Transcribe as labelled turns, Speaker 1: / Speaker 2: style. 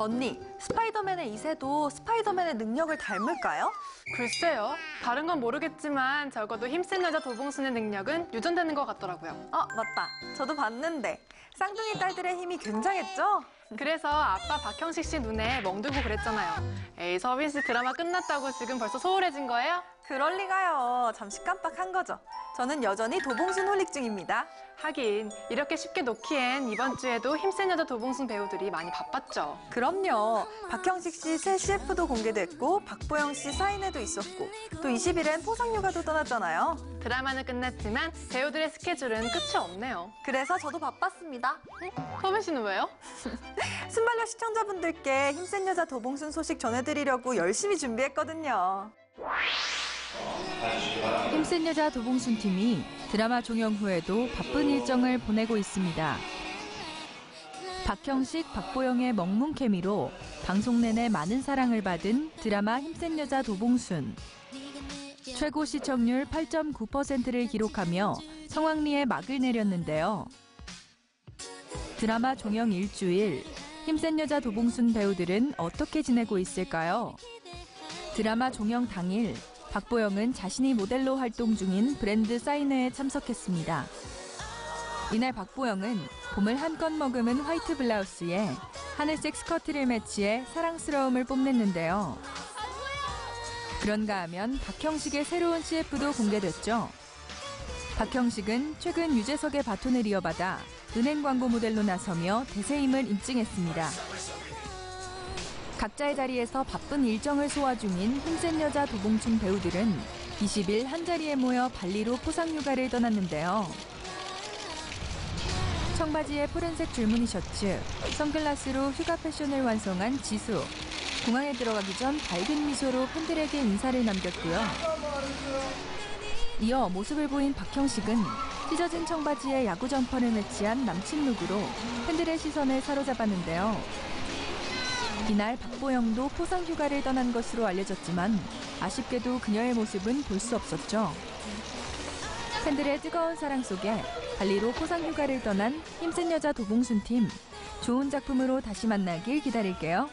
Speaker 1: 언니, 스파이더맨의 이세도 스파이더맨의 능력을 닮을까요?
Speaker 2: 글쎄요. 다른 건 모르겠지만 적어도 힘센 여자 도봉순의 능력은 유전되는 것 같더라고요.
Speaker 1: 어, 맞다. 저도 봤는데. 쌍둥이 딸들의 힘이 굉장했죠?
Speaker 2: 그래서 아빠 박형식 씨 눈에 멍들고 그랬잖아요. 에이, 서빈 씨 드라마 끝났다고 지금 벌써 소홀해진 거예요?
Speaker 1: 그럴 리가요. 잠시 깜빡한 거죠. 저는 여전히 도봉순 홀릭 중입니다.
Speaker 2: 하긴 이렇게 쉽게 놓기엔 이번 주에도 힘센 여자 도봉순 배우들이 많이 바빴죠.
Speaker 1: 그럼요. 박형식 씨 새 CF도 공개됐고, 박보영 씨 사인회도 있었고, 또 20일엔 포상휴가도 떠났잖아요.
Speaker 2: 드라마는 끝났지만 배우들의 스케줄은 끝이 없네요.
Speaker 1: 그래서 저도 바빴습니다.
Speaker 2: 서빈 씨는 왜요?
Speaker 1: 순발력 시청자분들께 힘센 여자 도봉순 소식 전해드리려고 열심히 준비했거든요.
Speaker 3: 힘센 여자 도봉순 팀이 드라마 종영 후에도 바쁜 일정을 보내고 있습니다. 박형식, 박보영의 먹문 케미로 방송 내내 많은 사랑을 받은 드라마 힘센 여자 도봉순. 최고 시청률 8.9%를 기록하며 성황리에 막을 내렸는데요. 드라마 종영 일주일, 힘센 여자 도봉순 배우들은 어떻게 지내고 있을까요? 드라마 종영 당일, 박보영은 자신이 모델로 활동 중인 브랜드 사인회에 참석했습니다. 이날 박보영은 봄을 한껏 머금은 화이트 블라우스에 하늘색 스커트를 매치해 사랑스러움을 뽐냈는데요. 그런가 하면 박형식의 새로운 CF도 공개됐죠. 박형식은 최근 유재석의 바톤을 이어받아 은행 광고 모델로 나서며 대세임을 입증했습니다. 각자의 자리에서 바쁜 일정을 소화 중인 힘센 여자 도봉춘 배우들은 20일 한자리에 모여 발리로 포상휴가를 떠났는데요. 청바지에 푸른색 줄무늬 셔츠, 선글라스로 휴가 패션을 완성한 지수. 공항에 들어가기 전 밝은 미소로 팬들에게 인사를 남겼고요. 이어 모습을 보인 박형식은 찢어진 청바지에 야구 점퍼를 매치한 남친 룩으로 팬들의 시선을 사로잡았는데요. 이날 박보영도 포상 휴가를 떠난 것으로 알려졌지만 아쉽게도 그녀의 모습은 볼 수 없었죠. 팬들의 뜨거운 사랑 속에 발리로 포상 휴가를 떠난 힘센 여자 도봉순 팀. 좋은 작품으로 다시 만나길 기다릴게요.